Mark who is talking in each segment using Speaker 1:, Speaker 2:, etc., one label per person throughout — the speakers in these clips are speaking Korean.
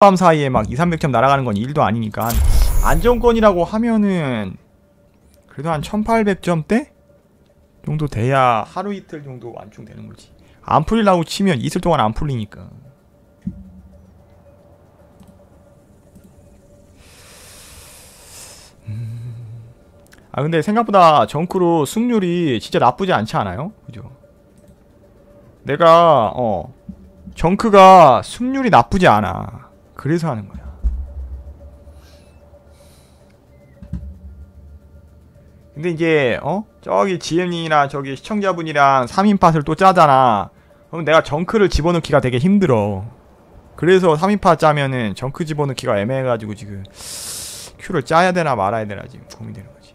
Speaker 1: 밤 사이에 막 2, 300점 날아가는 건 일도 아니니까 한 안정권이라고 하면은 그래도 한 1800점대 정도 돼야 하루 이틀 정도 완충되는 거지 안 풀리려고 치면 이틀 동안 안 풀리니까 음. 아 근데 생각보다 정크로 승률이 진짜 나쁘지 않지 않아요? 그죠? 내가 어 정크가 승률이 나쁘지 않아 그래서 하는 거야. 근데 이제 어? 저기 GM님이랑 저기 시청자분이랑 3인팟을 또 짜잖아. 그럼 내가 정크를 집어넣기가 되게 힘들어. 그래서 3인팟 짜면은 정크 집어넣기가 애매해가지고 지금 큐를 짜야 되나 말아야 되나 지금 고민되는 거지.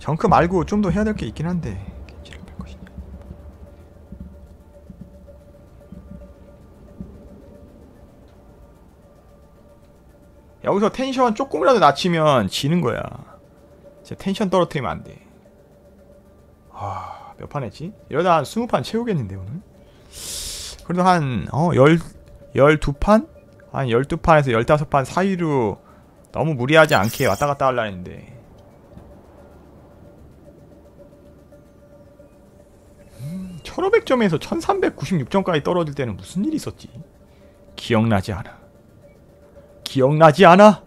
Speaker 1: 정크 말고 좀 더 해야 될 게 있긴 한데 여기서 텐션 조금이라도 낮추면 지는 거야 진짜 텐션 떨어뜨리면 안 돼. 아, 몇 판 했지? 이러다 한 20판 채우겠는데, 오늘? 그래도 한, 어, 열, 12판? 한 12판에서 15판 사이로 너무 무리하지 않게 왔다 갔다 하려 했는데. 음, 1500점에서 1396점까지 떨어질 때는 무슨 일이 있었지? 기억나지 않아. 기억나지 않아?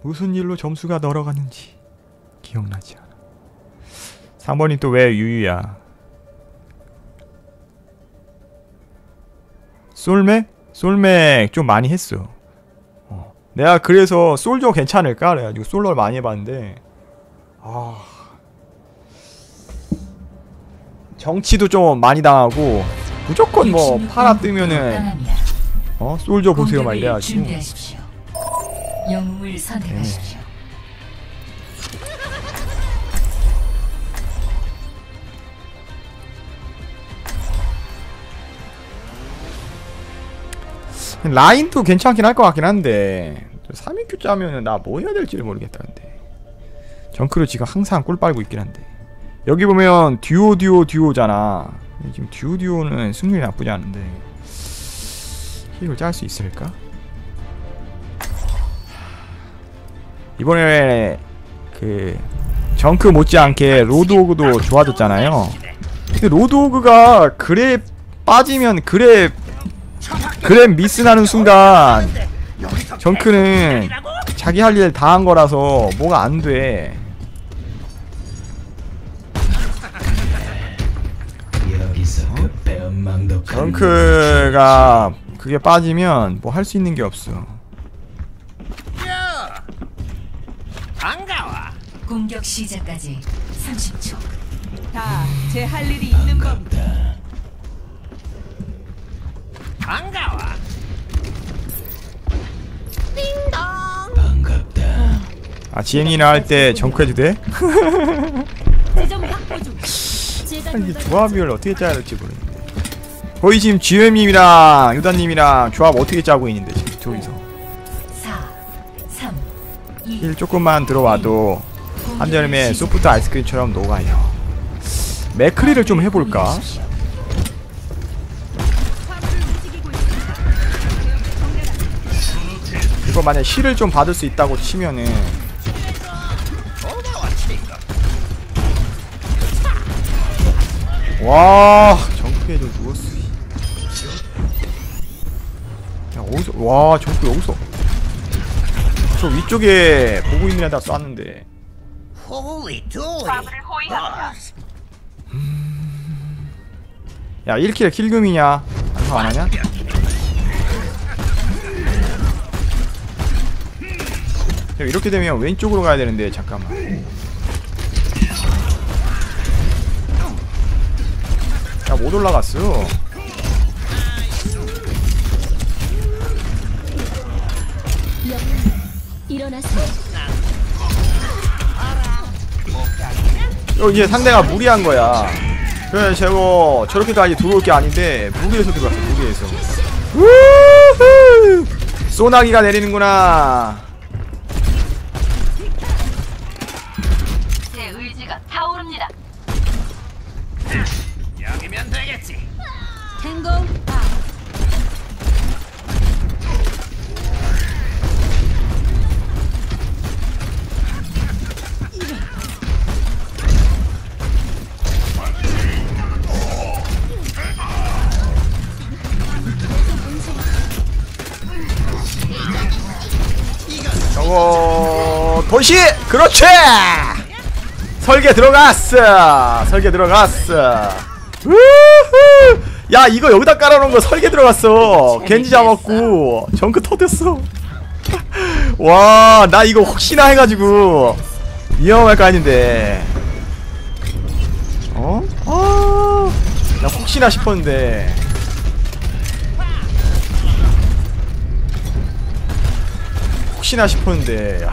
Speaker 1: 무슨 일로 점수가 늘어갔는지. 기억나지 않아. 3번이 또 왜 유유야? 솔맥? 솔맥 좀 많이 했어. 어. 내가 그래서 솔저 괜찮을까? 그래가지고 솔러를 많이 해봤는데 아 정치도 좀 많이 당하고 무조건 뭐 팔아 뜨면은 어 솔저 보세요 막 이래가지고
Speaker 2: 영웅을 선택하십시오.
Speaker 1: 라인도 괜찮긴 할 것 같긴 한데 3인큐 짜면은 나 뭐 해야 될지를 모르겠다 근데. 정크로 지금 항상 꿀 빨고 있긴 한데. 여기 보면 듀오 듀오 듀오잖아. 지금 듀오 듀오는 승률이 나쁘지 않은데. 힐을 짤 수 있을까? 이번에 그 정크 못지않게 로드오그도 좋아졌잖아요 근데 로드오그가 그래 빠지면 그래 그램 미스 나는 순간 정크는 자기 할 일 다 한 거라서 뭐가 안 돼. 정크가 그게 빠지면 뭐 할 수 있는 게 없어.
Speaker 2: 반가워. 공격 시작까지 30초.
Speaker 3: 다 제 할 일이 있는 겁니다.
Speaker 2: 반가워.
Speaker 1: 아 GM이나 할 때 정크 해도 돼? 이게 조합을 어떻게 짜야 될지 모르겠는데. 거의 지금 GM님이랑 유다님이랑 조합 어떻게 짜고 있는데 지금 저기서
Speaker 2: 4, 3, 2,
Speaker 1: 힐 조금만 들어와도 한여름에 소프트 아이스크림처럼 녹아요. 맥크리를 좀 해볼까? 이거 만약 힐을 좀 받을 수 있다고 치면은 와 정크에 좀 누웠어 야 어디서 와 정크 여기서 저 위쪽에 보고 있는 애다 쐈는데
Speaker 4: Dooly! Boss.
Speaker 1: 야 1킬 킬금이냐 안사 안하냐? 야, 이렇게 되면 왼쪽으로 가야 되는데 잠깐만 야못 올라갔어
Speaker 3: 일어나세요.
Speaker 1: 이제 상대가 무리한 거야. 그래 저거 저렇게까지 들어올 게 아닌데 무리해서 들어갔어 무리해서. 우후! 소나기가 내리는구나 도시 그렇지! 설계 들어갔어. 설계 들어갔어. 우후! 야 이거 여기다 깔아놓은 거 설계 들어갔어. 겐지 잡았고 정크 터졌어. 와 나 이거 혹시나 해가지고 위험할 거 아닌데. 어? 아, 나 혹시나 싶었는데. 혹시나 싶었는데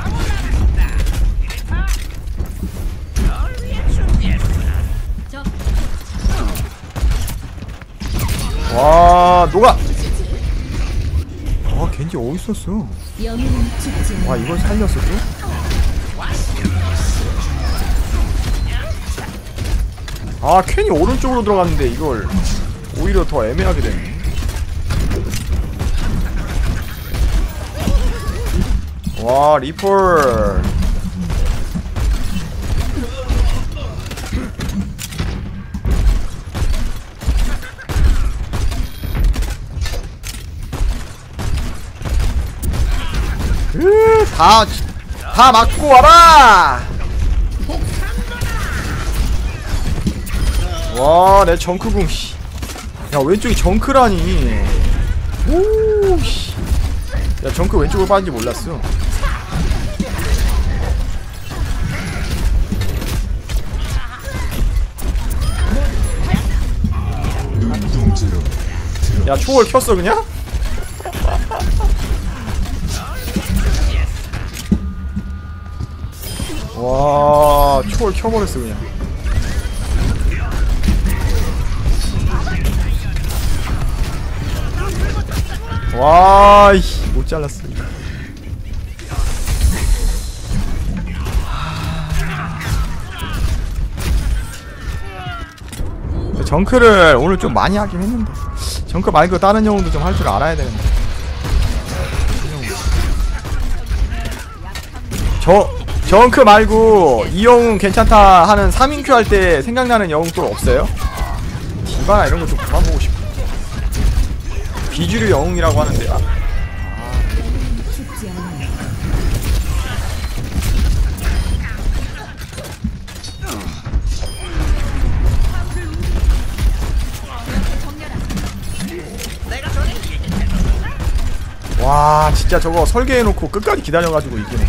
Speaker 1: 와 녹아 아 겐지 어디 있었어
Speaker 3: 않아.
Speaker 1: 와 이걸 살렸어 또? 아 캔이 오른쪽으로 들어갔는데 이걸 오히려 더 애매하게 되네 와 리폴 다, 다 맞고 와라! 와, 내 정크궁, 씨. 야, 왼쪽이 정크라니. 오, 씨. 야, 정크 왼쪽으로 빠진지 몰랐어. 야, 초월 켰어, 그냥? 와 초월 켜버렸어 그냥. 와못 잘랐어 정크를 오늘 좀 많이 하긴 했는데. 정크 말고 다른 영웅도 좀 할 줄 알아야 되는데. 저 정크 말고 이 영웅 괜찮다 하는 3인큐 할 때 생각나는 영웅 또 없어요? 디바나 이런 거 좀 그만 보고 싶어 비주류 영웅이라고 하는데 아. 와 진짜 저거 설계해놓고 끝까지 기다려가지고 이기네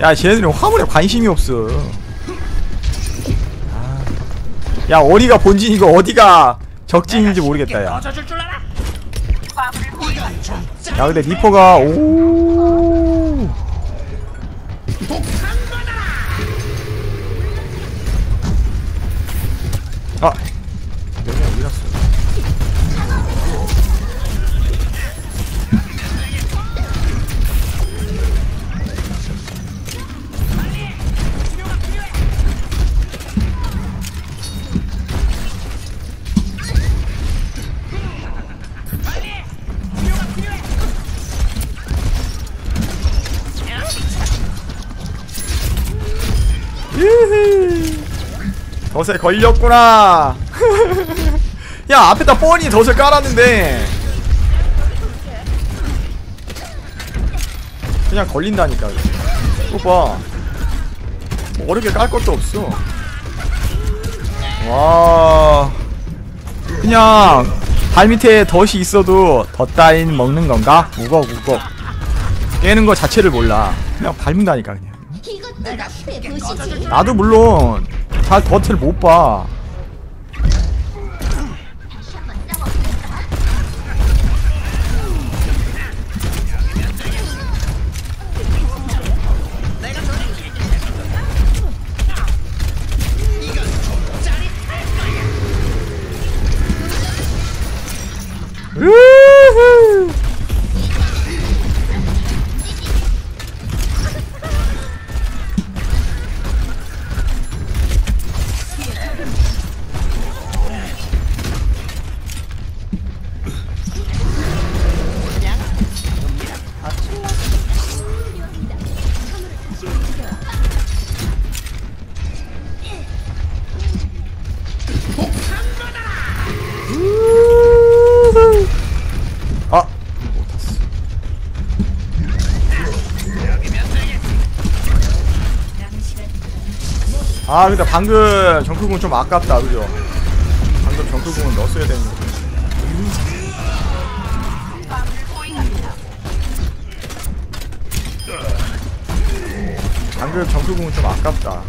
Speaker 1: 야 쟤네들은 화물에 관심이 없어 아. 야 어디가 본진이고 어디가 적진인지 모르겠다 야
Speaker 4: 꺼져줄 줄 알아?
Speaker 1: 야 근데 리퍼가 오 덫에 걸렸구나. 야 앞에다 뻔히 덫을 깔았는데 그냥 걸린다니까. 이거 봐. 뭐 어렵게 깔 것도 없어. 와. 그냥 발 밑에 덫이 있어도 덫 따윈 먹는 건가? 우걱 우걱. 깨는 거 자체를 몰라. 그냥 밟는다니까 그냥. 나도 물론 잘 덫을 못 봐. 아 근데 방금 정크궁 좀 아깝다 그죠? 방금 정크궁은 넣었어야 되는데 방금 정크궁은 좀 아깝다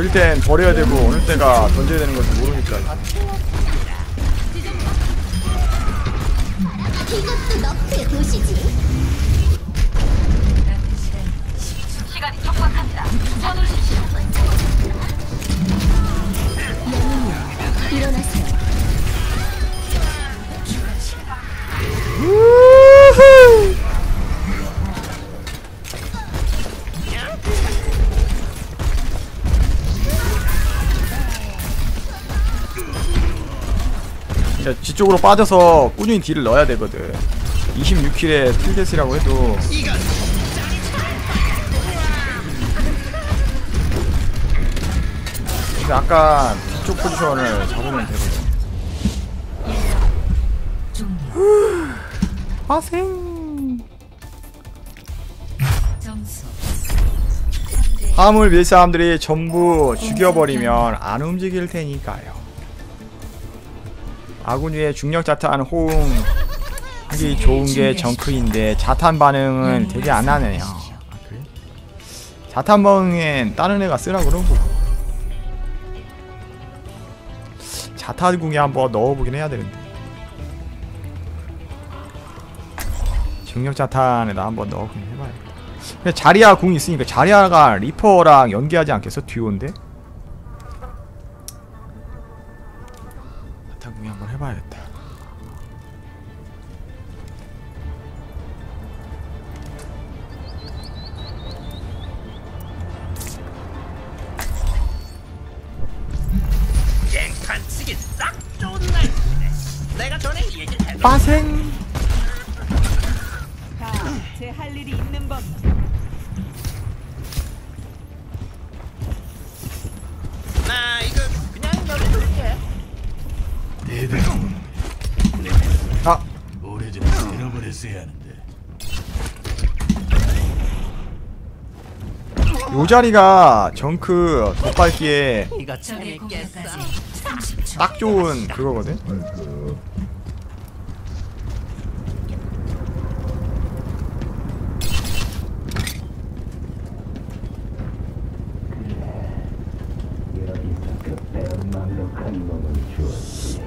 Speaker 1: 버릴 땐 버려야 되고 어느 때가 던져야 되는 건지 모르니까
Speaker 3: 이것도 너프의 도시지.
Speaker 2: 남은 시간 10초.
Speaker 5: 시간이 촉박합니다. 서두르십시오.
Speaker 1: 자, 뒤쪽으로 빠져서 꾸준히 딜을 넣어야 되거든. 26킬에 틸데스라고 해도. 근데 아까 뒤쪽 포지션을 잡으면 되거든. 파생.
Speaker 2: 점수 3대
Speaker 1: 화물 밀 사람들이 전부 죽여버리면 안 움직일 테니까요 아군 위에 중력 자탄 호응 하기 좋은 게 정크인데 자탄 반응은 되게 안 하네요? 자탄 반응엔 다른 애가 쓰라 그러고 자탄궁에 한번 넣어보긴 해야 되는데 중력 자탄에다 한번 넣어보긴 근데 자리아 궁이 있으니까 자리아가 리퍼랑 연계하지 않겠어? 듀오인데? 요 자리가 정크 덧밟기에
Speaker 4: 이거
Speaker 2: 적의
Speaker 4: 재밌겠어.
Speaker 2: 공격까지 30초.
Speaker 1: 딱 좋은 그거거든?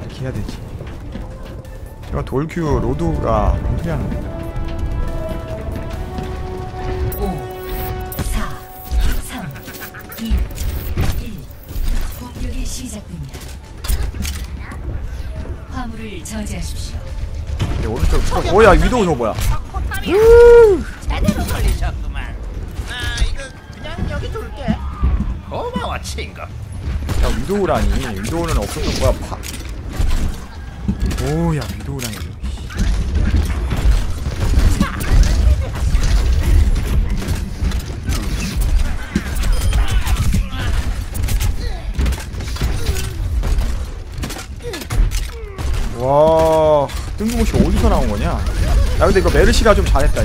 Speaker 1: 어떻게 해야 되지? 제가 돌큐 로드가 어떻게 하는 거야?
Speaker 2: 저지하십시오.
Speaker 1: 내 오른쪽 어, 오야 위도우 저 뭐야?
Speaker 4: 제대로 걸리셨구만. 나 이거 그냥 여기 둘게. 고마워 친구.
Speaker 1: 야 위도우라니 위도우는 없었던 거야 파 오야 위도우라니 근데 이거 메르시가 좀 잘했다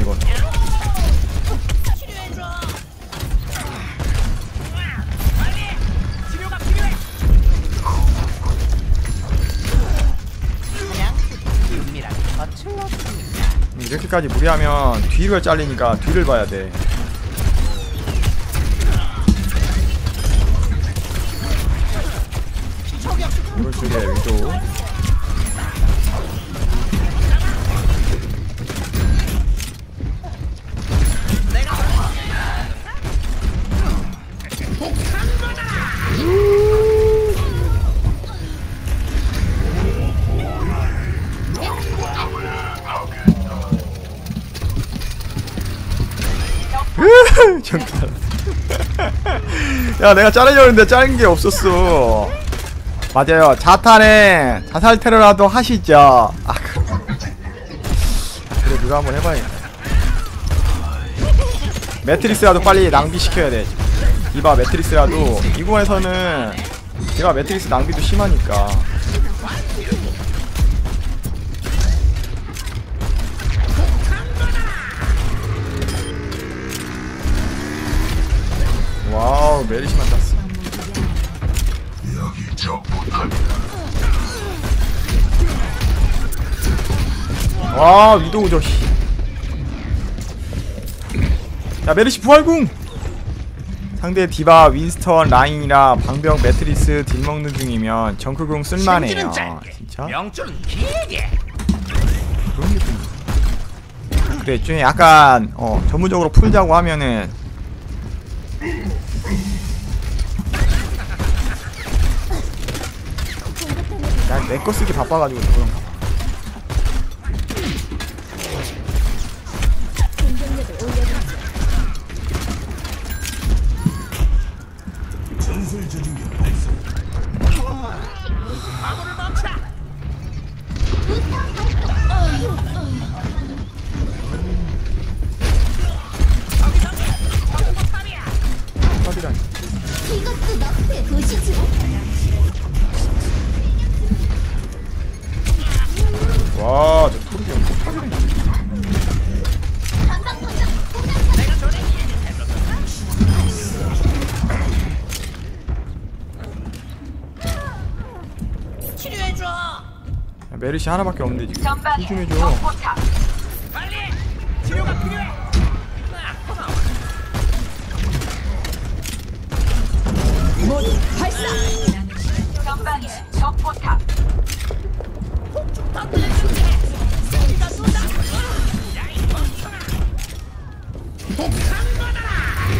Speaker 4: 은밀하게 거칠렀습니다.
Speaker 1: 이렇게까지 무리하면 뒤를 잘리니까 뒤를 봐야 돼. 잠깐. 야, 내가 자르려는데 자른 게 없었어. 맞아요. 자탄에 자살 테러라도 하시죠. 아, 그- 그래 누가 한번 해봐야겠다 매트리스라도 빨리 낭비시켜야 돼 디바 매트리스라도 이 구간에서는 디바 매트리스 낭비도 심하니까 와우 메리시만 땄어 와 위도우 저씨. 자 메르시 부활궁! 상대 디바 윈스턴 라인이라 방벽 매트리스 딜먹는 중이면 정크궁 쓸만해요. 진짜?
Speaker 4: 명줄은 길게.
Speaker 1: 그런 느낌 그래 좀 약간 어 전문적으로 풀자고 하면은 야내거 쓰기 바빠가지고 그런가 메르시 하나밖에 없는데 지금
Speaker 5: 전방에
Speaker 1: 힐좀 해줘
Speaker 5: 적포탑.
Speaker 4: 빨리. 치료가 필요해. 아, 고마워.
Speaker 5: 전방에 적포탑.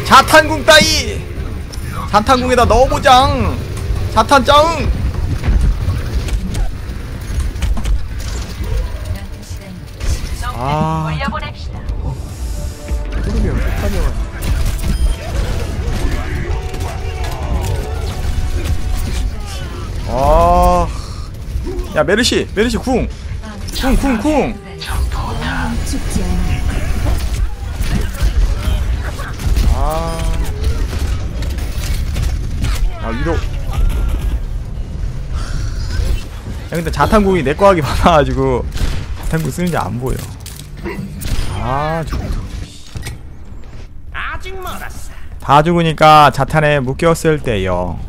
Speaker 1: 자탄궁 따이 자탄궁에다 넣어보장 자탄 짱
Speaker 2: 시간
Speaker 1: 아.
Speaker 5: 올려보냅시다.
Speaker 1: 토르비 형 탑이야 아, 야 메르시, 메르시 궁, 궁.
Speaker 3: 죽지 않아.
Speaker 1: 아, 야 위로. 야 근데 자탄궁이 내 거 하기 많아가지고 자탄궁 쓰는지 안 보여. 아, 좋다.
Speaker 4: 아직 멀었어.
Speaker 1: 다 죽으니까 자탄에 묶였을 때요.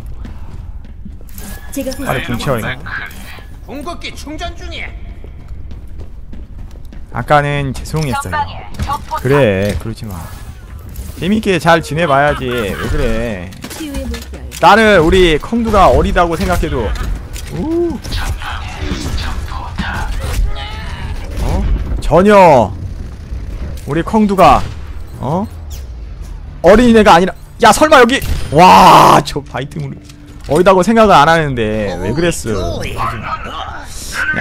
Speaker 3: 제가
Speaker 1: 빨리 궁 채워 이거.
Speaker 4: 궁극기 충전 중이야.
Speaker 1: 아까는 죄송했어요. 그래, 그러지 마. 재밌게 잘 지내봐야지. 왜 그래?
Speaker 3: 치유의 물결.
Speaker 1: 나는 우리 컹두가 어리다고 생각해도 우. 전혀 우리 컹두가 어? 어린애가 아니라 야 설마 여기 와 저 바이트물 어리다고 생각을 안 하는데 왜 그랬어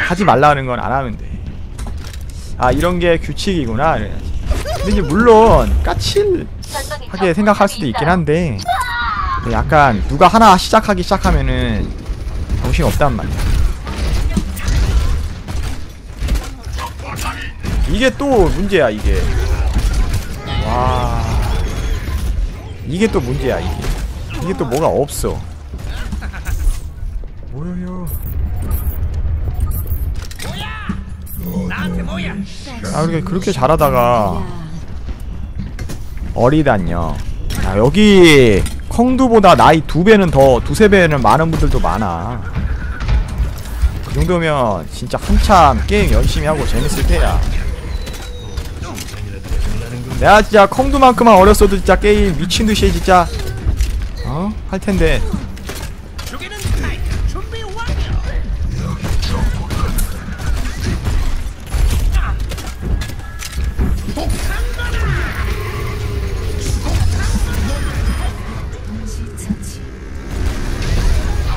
Speaker 1: 하지 말라는 건 안 하면 돼아 이런 게 규칙이구나. 근데 이제 물론 까칠하게 생각할 수도 있긴 한데 약간 누가 하나 시작하기 시작하면은 정신 없단 말이야. 이게 또 문제야 이게. 와. 이게 또 문제야 이게. 이게 또 뭐가 없어. 뭐예요? 아 그렇게 그렇게 잘하다가 어리단요. 야 여기 컹두보다 나이 두 배는 더 두세 배는 많은 분들도 많아. 그 정도면 진짜 한참 게임 열심히 하고 재밌을 때야. 내가 진짜 컹두만큼만 어렸어도 진짜 게임 미친 듯이 진짜 어? 할 텐데
Speaker 4: 죽이는 타이밍 준비 완료.
Speaker 2: 처치.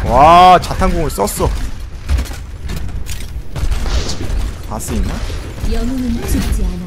Speaker 1: 와 자탄공을 썼어. 바스 있나?
Speaker 3: 영웅은 죽지 않아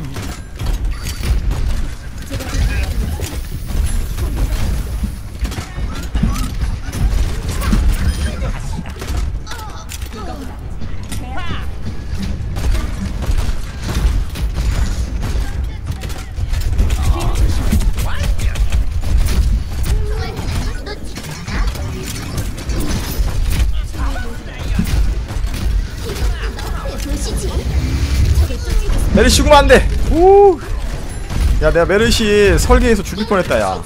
Speaker 1: 메르시 죽으면 안돼 오. 야 내가 메르시 설계해서 죽일 뻔했다 야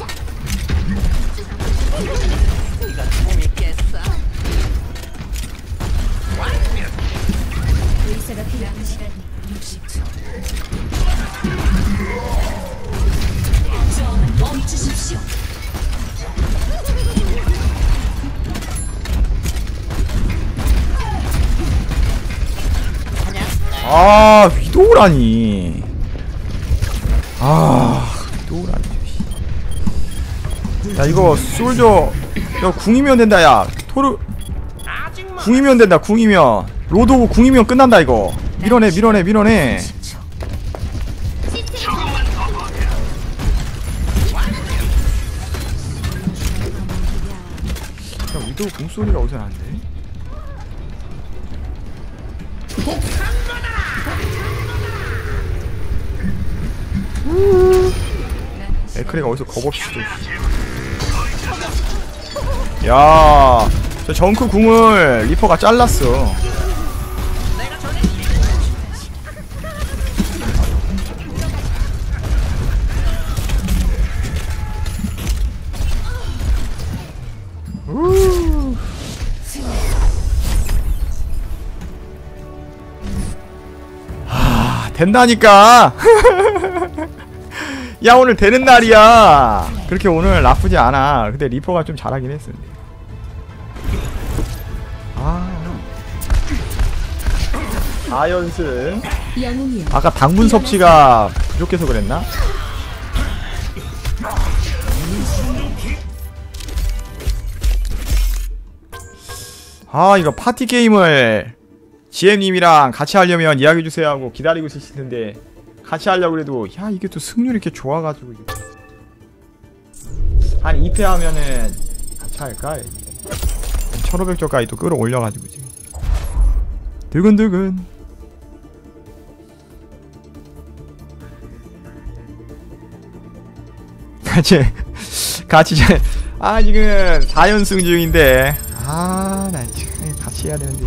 Speaker 1: 아 위도우라니. 아 위도우라니. 야 이거 솔저 야 궁이면 된다 야. 토르 궁이면 된다 궁이면. 로드 오브 궁이면 끝난다 이거. 밀어내 밀어내 밀어내.
Speaker 2: 10초.
Speaker 1: 야 위도우 궁 소리가 어디서 나는데 에크리가 어디서 겁없이 또 야, 저 정크 궁을 리퍼가 잘랐어. 우. 하, 된다니까. 야 오늘 되는 날이야. 그렇게 오늘 나쁘지 않아. 근데 리퍼가 좀 잘하긴 했어. 아. 4연승.
Speaker 3: 영웅이여
Speaker 1: 아까 당분 섭취가 부족해서 그랬나? 아 이거 파티 게임을 GM님이랑 같이 하려면 이야기해주세요 하고 기다리고 있으실 텐데 같이 하려고 그래도 야 이게 또 승률이 이렇게 좋아가지고 이게. 한 2패 하면은 같이 할까? 1500점까지 또 끌어올려가지고 지금 두근두근 같이 같이 잘- 아 지금 4연승 중인데 아나 지금 같이 해야 되는데